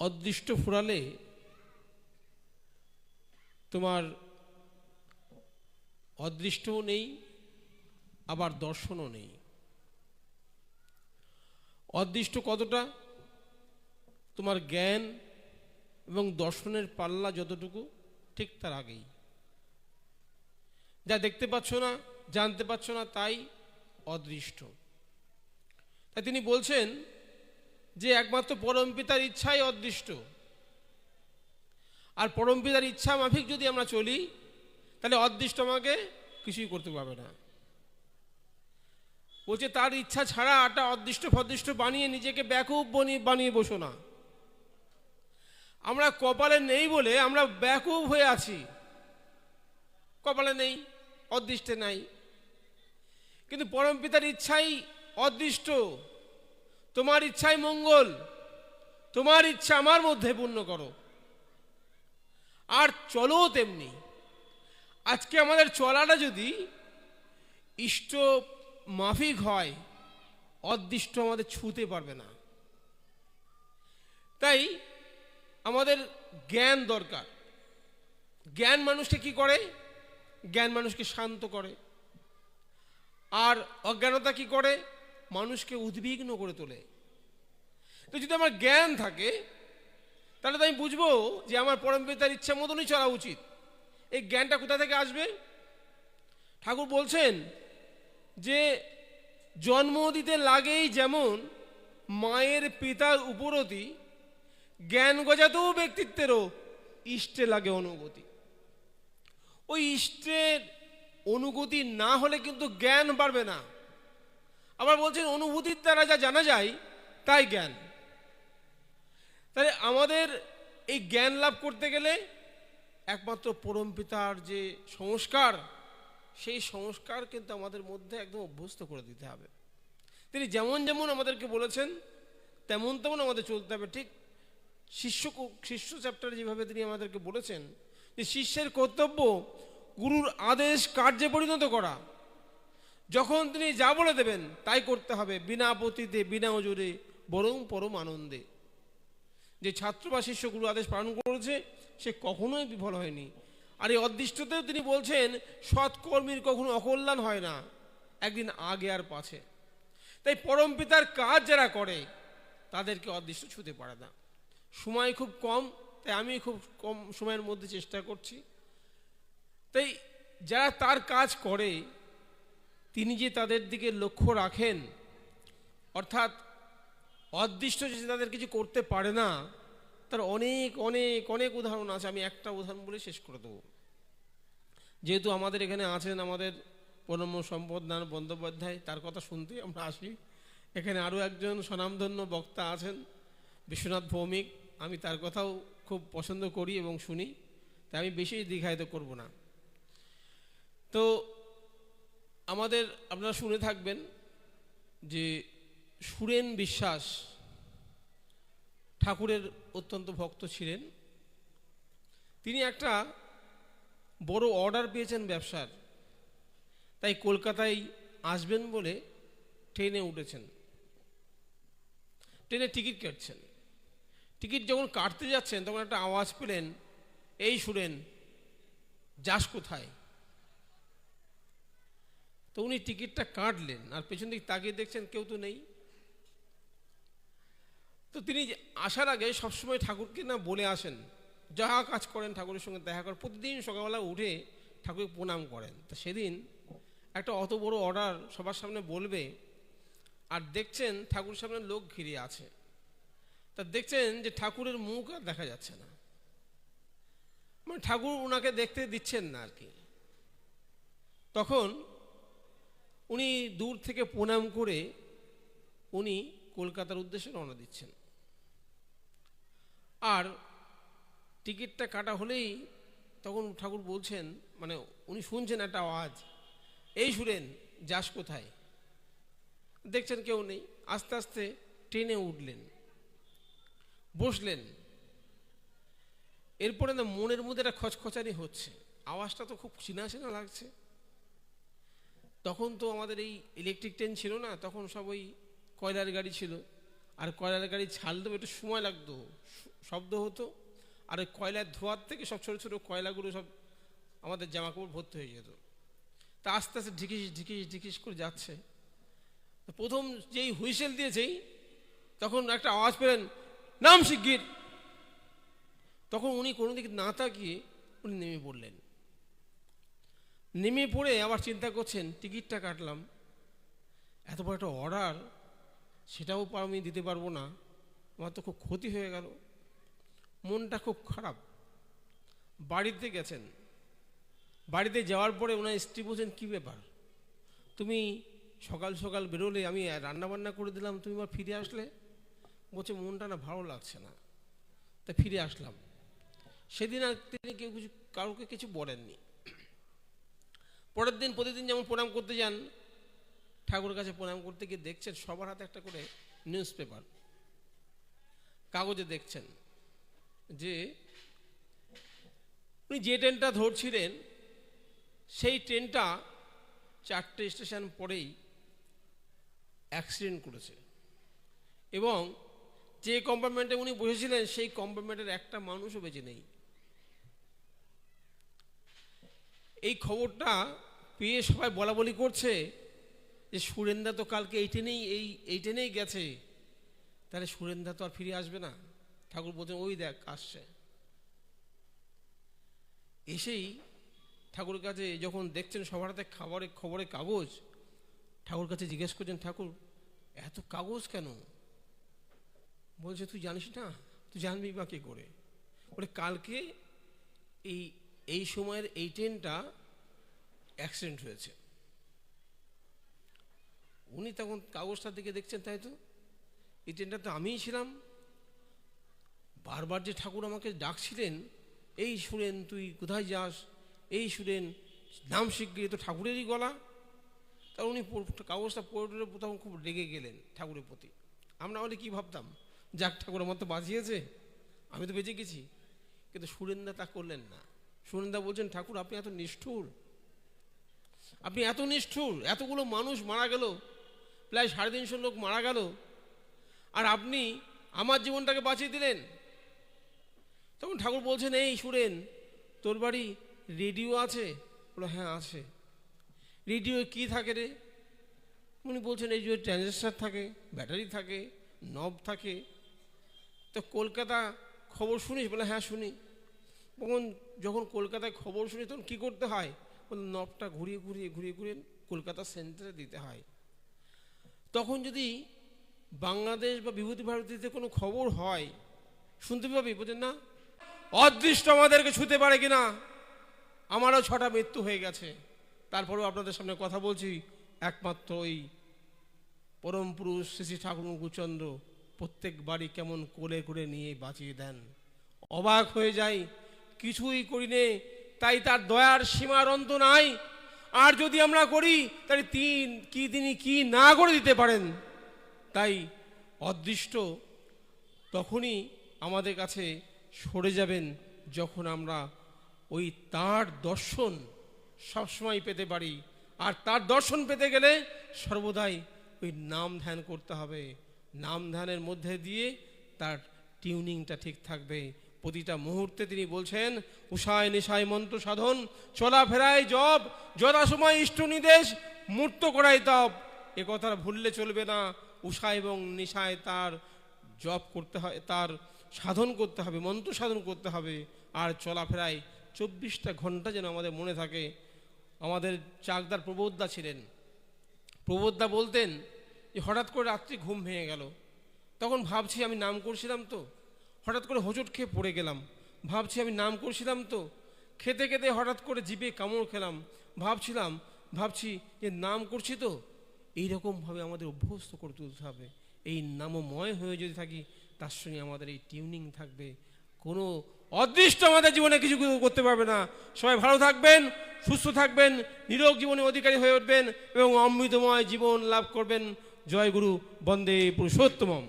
অদৃষ্ট ফুরালে তোমার অদৃষ্টও নেই, আবার দর্শনও নেই। অদৃষ্ট কতটা? তোমার জ্ঞান এবং দর্শনের পাল্লা যতটুকু, ঠিক তার আগেই। যা দেখতে পাচ্ছ না, জানতে পারছ না, তাই অদৃষ্ট। তাই তিনি বলছেন যে একমাত্র পরমপিতার ইচ্ছাই অদৃষ্ট। আর পরমপিতার ইচ্ছা মাফিক যদি আমরা চলি, তাহলে অদৃষ্ট আমাকে কিছুই করতে পারবে না। বলছে, তার ইচ্ছা ছাড়া আটা অদৃষ্ট ফদৃষ্ট বানিয়ে নিজেকে ব্যাকুব বানিয়ে বানিয়ে বসো না। আমরা কপালে নেই বলে আমরা ব্যাকুব হয়ে আছি। কপালে নেই, অদৃষ্টে নাই। কিন্তু পরমপিতার ইচ্ছাই অদৃষ্ট। তোমার ইচ্ছাই মঙ্গল, তোমার ইচ্ছা আমার মধ্যে পূর্ণ করো। আর চলো তেমনি। আজকে আমাদের চলাটা যদি ইষ্ট মাফিক হয়, অদৃষ্ট আমাদের ছুঁতে পারবে না। তাই আমাদের জ্ঞান দরকার। জ্ঞান মানুষকে কি করে? জ্ঞান মানুষকে শান্ত করে। আর অজ্ঞানতা কি করে? মানুষকে উদ্বিগ্ন করে তোলে। তো যদি আমার জ্ঞান থাকে, তাহলে তো আমি বুঝব যে আমার পরমপিতার ইচ্ছা মতনই চলা উচিত। এই জ্ঞানটা কোথা থেকে আসবে? ঠাকুর বলছেন যে জন্ম দিতে লাগেই যেমন মায়ের পিতার উপরতি, জ্ঞান গজাতেও ব্যক্তিত্বেরও ইষ্টে লাগে অনুগতি ওই ইষ্টের অনুগতি না হলে কিন্তু জ্ঞান বাড়বে না। আবার বলছেন, অনুভূতির দ্বারা যা জানা যায়, তাই জ্ঞান। তাহলে আমাদের এই জ্ঞান লাভ করতে গেলে একমাত্র পরমপিতার যে সংস্কার, সেই সংস্কার কিন্তু আমাদের মধ্যে একদম অভ্যস্ত করে দিতে হবে। তিনি যেমন যেমন আমাদেরকে বলেছেন, তেমন তেমন আমাদের চলতে হবে। ঠিক শিষ্য শিষ্য চ্যাপ্টারে যেভাবে তিনি আমাদেরকে বলেছেন, যে শিষ্যের কর্তব্য গুরুর আদেশ কার্যে পরিণত করা। যখন তিনি যা বলে দেবেন, তাই করতে হবে, বিনা পতিতে বিনা ওজোরে, বরং পরম আনন্দে। যে ছাত্র বা শিষ্য গুরু আদেশ পালন করেছে, সে কখনোই বিফল হয়নি। আর এই অদৃষ্টতেও তিনি বলছেন, সৎকর্মীর কখনো অকল্যাণ হয় না, একদিন আগে আর পাছে। তাই পরম পিতার কাজ যারা করে, তাদেরকে অদৃষ্ট ছুতে পারে না। সময় খুব কম, তাই আমি খুব কম সময়ের মধ্যে চেষ্টা করছি। তাই যারা তার কাজ করে, তিনি যে তাদের দিকে লক্ষ্য রাখেন, অর্থাৎ অদৃষ্ট যে তাদের কিছু করতে পারে না, তার অনেক অনেক অনেক উদাহরণ আছে, আমি একটা উদাহরণ বলে শেষ করে দেবো। যেহেতু আমাদের এখানে আছেন আমাদের প্রণম্য সম্পদ নারায়ণ বন্দ্যোপাধ্যায়, তার কথা শুনতে আমরা আসি। এখানে আরও একজন স্বনামধন্য বক্তা আছেন, বিশ্বনাথ ভৌমিক। আমি তার কথাও খুব পছন্দ করি এবং শুনি, তাই আমি বেশি দীঘায়িত করব না। তো আমাদের আপনারা শুনে থাকবেন যে সুরেন বিশ্বাস ঠাকুরের অত্যন্ত ভক্ত ছিলেন। তিনি একটা বড় অর্ডার পেয়েছেন ব্যবসার। তাই কলকাতায় আসবেন বলে ট্রেনে উঠেছেন। ট্রেনে টিকিট কাটছেন। টিকিট যখন কাটতে যাচ্ছেন, তখন একটা আওয়াজ পেলেন, এই শুনেন যাস কোথায়? তো উনি টিকিটটা কাটলেন। আর পেছন দিকে তাকিয়ে দেখছেন কেউ তো নেই। তো তিনি আসার আগে সবসময় ঠাকুরকে না বলে আসেন। যা কাজ করেন ঠাকুরের সঙ্গে দেখা করেন। প্রতিদিন সকালবেলা উঠে ঠাকুরকে প্রণাম করেন। তো সেদিন একটা অত বড় অর্ডার সবার সামনে বলবে আর দেখছেন ঠাকুরের সামনে লোক ঘিরে আছে। তা দেখছেন যে ঠাকুরের মুখ আর দেখা যাচ্ছে না। মানে ঠাকুর ওনাকে দেখতে দিচ্ছেন না আর কি। তখন উনি দূর থেকে প্রণাম করে উনি কলকাতার উদ্দেশ্যে রওনা দিচ্ছেন। আর টিকিটটা কাটা হলেই তখন ঠাকুর বলছেন মানে উনি শুনছেন একটা আওয়াজ, এই শুনেন যাস কোথায়? দেখছেন কেউ নেই, আস্তে আস্তে ট্রেনে উঠলেন, বসলেন। এরপরে না মনের মধ্যে একটা খচখচানি হচ্ছে, আওয়াজটা তো খুব চিনা চেনা লাগছে। তখন তো আমাদের এই ইলেকট্রিক ট্রেন ছিল না, তখন সব ওই কয়লার গাড়ি ছিল। আর কয়লার গাড়ি ছাল দেবো একটু সময় লাগতো। শব্দ হতো। আর ওই কয়লার ধোয়ার থেকে সব ছোটো ছোটো কয়লাগুলো সব আমাদের জামা কাপড় ভর্তি হয়ে যেত। তা আস্তে আস্তে ঢিকিস ঢিকিস ঢিকিস করে যাচ্ছে। প্রথম যেই হুইসেল দিয়েছেই তখন একটা আওয়াজ পেলেন, নাম শিগগির। তখন উনি কোনো দিকে না তাকিয়ে উনি নেমে পড়লেন। নেমে পড়ে আবার চিন্তা করছেন, টিকিটটা কাটলাম। এত বড় একটা অর্ডার সেটাও আমি দিতে পারব না। আমার তো খুব ক্ষতি হয়ে গেল। মনটা খুব খারাপ। বাড়িতে গেছেন। বাড়িতে যাওয়ার পরে ওনার স্ত্রী বলছেন, কী ব্যাপার? তুমি সকাল সকাল বেরোলে, আমি রান্নাবান্না করে দিলাম, তুমি আবার ফিরে আসলে? বলছে, মনটা না ভালো লাগছে না। তা ফিরে আসলাম। সেদিন আর তিনি কেউ কিছু, কাউকে কিছু বলেননি। পরের দিন প্রতিদিন যেমন প্রণাম করতে যান ঠাকুরের কাছে প্রণাম করতে গিয়ে দেখছেন, সবার হাতে একটা করে নিউজ পেপার কাগজে দেখছেন যে, উনি যে ট্রেনটা ধরছিলেন, সেই ট্রেনটা চারটে স্টেশন পরেই অ্যাক্সিডেন্ট করেছে। এবং যে কম্পার্টমেন্টে উনি বসেছিলেন, সেই কম্পার্টমেন্টের একটা মানুষও বেঁচে নেই। এই খবরটা পেয়ে সবাই বলা বলি করছে যে সুরেন্দা তো কালকে এই ট্রেনেই, এই এই ট্রেনেই গেছে। তাহলে সুরেন্দা তো আর ফিরে আসবে না। ঠাকুর বলছেন, ওই দেখ, আসছে। এসেই ঠাকুরের কাছে যখন দেখছেন সবার হাতে খাবারে খবরের কাগজ, ঠাকুর কাছে জিজ্ঞেস করছেন, ঠাকুর, এত কাগজ কেন? বলছে, তুই জানিস না, তুই জানবি বা কে করে? বলে, কালকে এই এই সময়ের এই ট্রেনটা অ্যাক্সিডেন্ট হয়েছে। উনি তখন কাগজটার দিকে দেখছেন, তাই তো? এই ট্রেনটা তো আমিই ছিলাম। বারবার যে ঠাকুর আমাকে ডাকছিলেন, এই সুরেন, তুই কোথায় যাস? এই সুরেন, নাম শিগগিরি তো ঠাকুরেরই গলা। তা উনি কাগজটা পড়ে তখন খুব রেগে গেলেন ঠাকুরের প্রতি। আমরা হলে কি ভাবতাম? যাক, ঠাকুর আমার তো বাঁচিয়েছে আমি তো বেঁচে গেছি। কিন্তু সুরেন্দা তা করলেন না। সুরেন্দা বলছেন, ঠাকুর, আপনি এত নিষ্ঠুর। আপনি এত নিষ্ঠুর, এতগুলো মানুষ মারা গেল প্রায় সাড়ে তিনশো লোক মারা গেল। আর আপনি আমার জীবনটাকে বাঁচিয়ে দিলেন। তখন ঠাকুর বলছেন, এই সুরেন, তোর বাড়ি রেডিও আছে? বলো হ্যাঁ আছে। রেডিও কি থাকে রে? উনি বলছেন এই যে ট্রানজিস্টার থাকে, ব্যাটারি থাকে, নব থাকে। তো কলকাতা খবর শুনিস? বলে হ্যাঁ শুনি। তখন যখন কলকাতায় খবর শুনি, তখন কী করতে হয়? বলে, নবটা ঘুরিয়ে ঘুরিয়ে ঘুরিয়ে ঘুরিয়ে কলকাতা সেন্টারে দিতে হয়। তখন যদি বাংলাদেশ বা বিভূতি ভারতীতে কোনো খবর হয়, শুনতে পাবি, বলছেন, না, অদৃষ্ট আমাদেরকে ছুতে পারে কিনা? আমারও ছটা মৃত্যু হয়ে গেছে। তারপরেও আপনাদের সামনে কথা বলছি, একমাত্র ওই পরম পুরুষ শ্রী ঠাকুর গুচন্দ্র প্রত্যেক বাড়ি কেমন কোলে করে নিয়ে বাঁচিয়ে দেন। অবাক হয়ে যাই, কিছুই করি নে তাই তার দয়ার সীমার অন্ত নাই। আর যদি আমরা করি, তাহলে তিন, কি তিনি কি না করে দিতে পারেন? তাই অদৃষ্ট তখনই আমাদের কাছে সরে যাবেন যখন আমরা ওই তার দর্শন সবসময় পেতে পারি। আর তার দর্শন পেতে গেলে সর্বদাই ওই নাম ধ্যান করতে হবে। নাম ধ্যানের মধ্যে দিয়ে তার টিউনিংটা ঠিক থাকবে। প্রতিটা মুহূর্তে তিনি বলছেন, উষায় নিশায় মন্ত্র সাধন চলাফেরায় জব যথাসময় ইষ্ট নির্দেশ মূর্ত করাই তপ। এ কথা ভুললে চলবে না। উষা এবং নিশায় তার জপ করতে হয়, তার সাধন করতে হবে, মন্ত্র সাধন করতে হবে। আর চলাফেরায় চব্বিশটা ঘণ্টা যেন আমাদের মনে থাকে। আমাদের চাকদার প্রবোধদা ছিলেন। প্রবোধদা বলতেন যে, হঠাৎ করে রাত্রি ঘুম ভেঙে গেল। তখন ভাবছি আমি নাম করছিলাম তো। হঠাৎ করে হোঁচট খেয়ে পড়ে গেলাম। ভাবছি আমি নাম করছিলাম তো। খেতে খেতে হঠাৎ করে জিভে কামড় খেলাম। ভাবছিলাম, ভাবছি যে নাম করছি তো। এইরকমভাবে আমাদের অভ্যস্ত করে তুলতে হবে। এই নামময় হয়ে যদি থাকি, তার সঙ্গে আমাদের এই টিউনিং থাকবে। কোনো অদৃষ্ট আমাদের জীবনে কিছু করতে পারবে না। সবাই ভালো থাকবেন, সুস্থ থাকবেন, নিরোগ জীবনে অধিকারী হয়ে উঠবেন এবং অমৃতময় জীবন লাভ করবেন। জয় গুরু, বন্দে পুরুষোত্তমম।